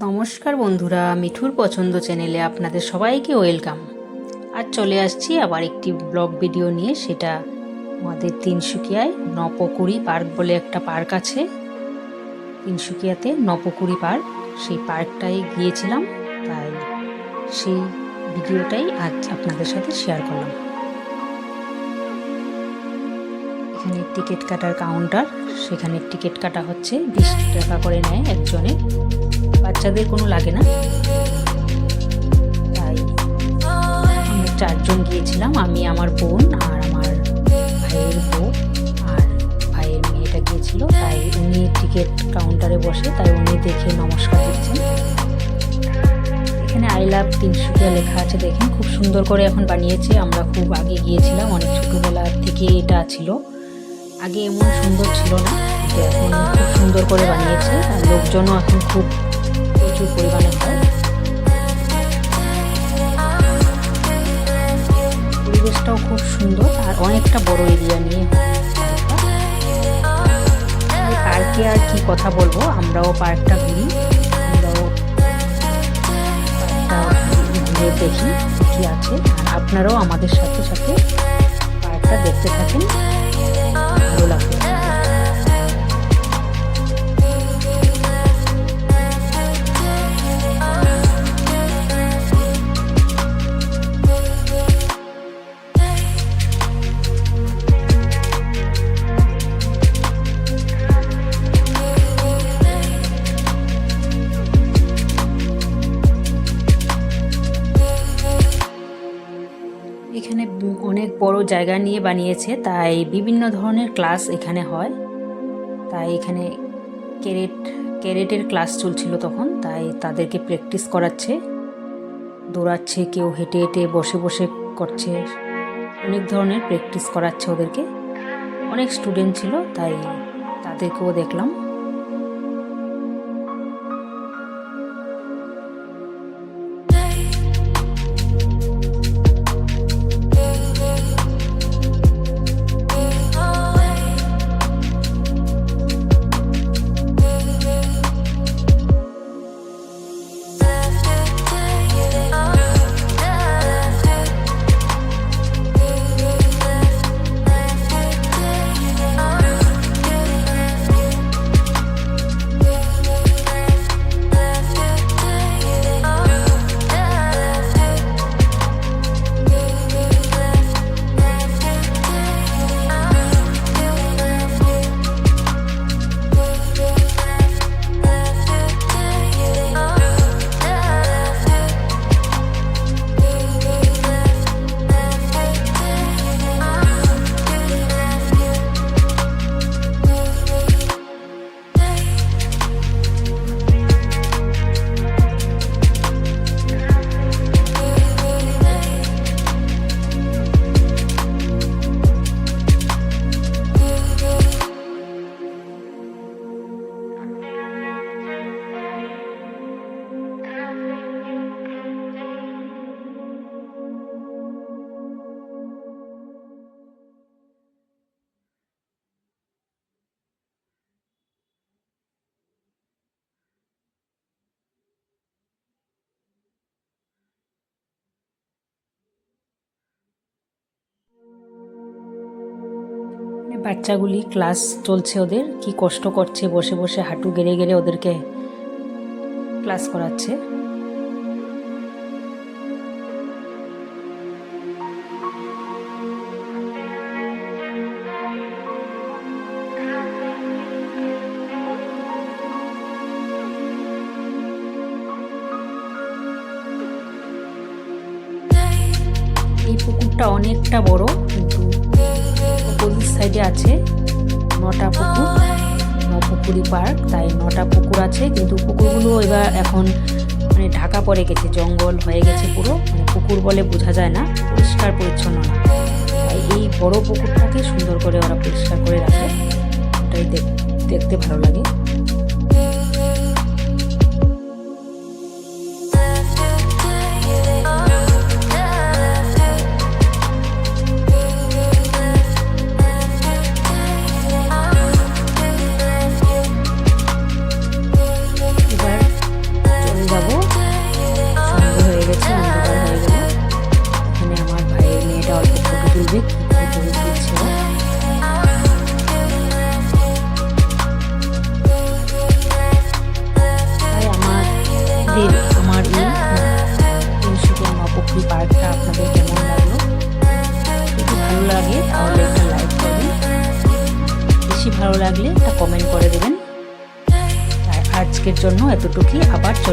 নমস্কার বন্ধুরা, মিঠুর পছন্দ চ্যানেলে আপনাদের সবাইকে ওয়েলকাম। আর চলে আসছি আবার একটি ব্লগ ভিডিও নিয়ে, সেটা আমাদের তিনসুকিয়ায় নপকুড়ি পার্ক বলে একটা পার্ক আছে। তিনসুকিয়াতে নপকুড়ি পার্ক, সেই পার্কটায় গিয়েছিলাম, তাই সেই ভিডিওটাই আজ আপনাদের সাথে শেয়ার করলাম। এখানে টিকিট কাটার কাউন্টার। সেখানে টিকিট কাটা হচ্ছে, বিশ টাকা করে নেয় একজনের বাচ্চাদের কোনো লাগে না। তাই আমরা চারজন গিয়েছিলাম, আমি, আমার বোন আর আমার ভাইয়ের বউ। আর ভাইয়ের মেয়েটা গিয়েছিল, তাই উনি টিকিট কাউন্টারে বসে, তাই উনি দেখে নমস্কার দিচ্ছেন। এখানে আই লাভ তিনসুকিয়া লেখা আছে, দেখেন। খুব সুন্দর করে এখন বানিয়েছে, আমরা খুব আগে গিয়েছিলাম, অনেক ছোটোবেলা থেকে এটা ছিল। আগে এমন সুন্দর ছিল না এখন খুব সুন্দর করে বানিয়েছে, আর লোকজনও এখন খুব প্রচুর পরিমাণে হয় পরিবেশটাও খুব সুন্দর, আর অনেকটা বড় এরিয়া নিয়ে পার্কে আর কি কথা বলব, আমরাও পার্কটা ঘুরি, আমরাও ঘুরে দেখি কি আছে আপনারাও আমাদের সাথে সাথে পার্কটা দেখতে থাকেন। বড় জায়গা নিয়ে বানিয়েছে, তাই বিভিন্ন ধরনের ক্লাস এখানে হয়। তাই এখানে ক্যারেট, ক্যারেটের ক্লাস চলছিল তখন, তাই তাদেরকে প্র্যাকটিস করাচ্ছে। দৌড়াচ্ছে, কেউ হেঁটে হেঁটে বসে বসে করছে। অনেক ধরনের প্র্যাকটিস করাচ্ছে ওদেরকে। অনেক স্টুডেন্ট ছিল, তাই তাদেরকেও দেখলাম। বাচ্চাগুলি ক্লাস চলছে ওদের, কি কষ্ট করছে, বসে বসে হাঁটু গেড়ে গেড়ে ওদেরকে ক্লাস করাচ্ছে। এই পুকুরটা অনেকটা বড়, কিন্তু অপোজিট সাইডে আছে? নটা পুকুর নপুকুরি পার্ক, তাই নটা পুকুর আছে, কিন্তু পুকুরগুলো এবার এখন মানে ঢাকা পড়ে গেছে, জঙ্গল হয়ে গেছে পুরো মানে পুকুর বলে বোঝা যায় না, পরিষ্কার পরিচ্ছন্ন না। তাই এই বড় পুকুরটাকে সুন্দর করে ওরা পরিষ্কার করে রাখে। ওটাই দেখতে ভালো লাগে। ভালো লাগলে একটা কমেন্ট করে দেবেন। আর আজকের জন্য এতটুকুই। আবার চলে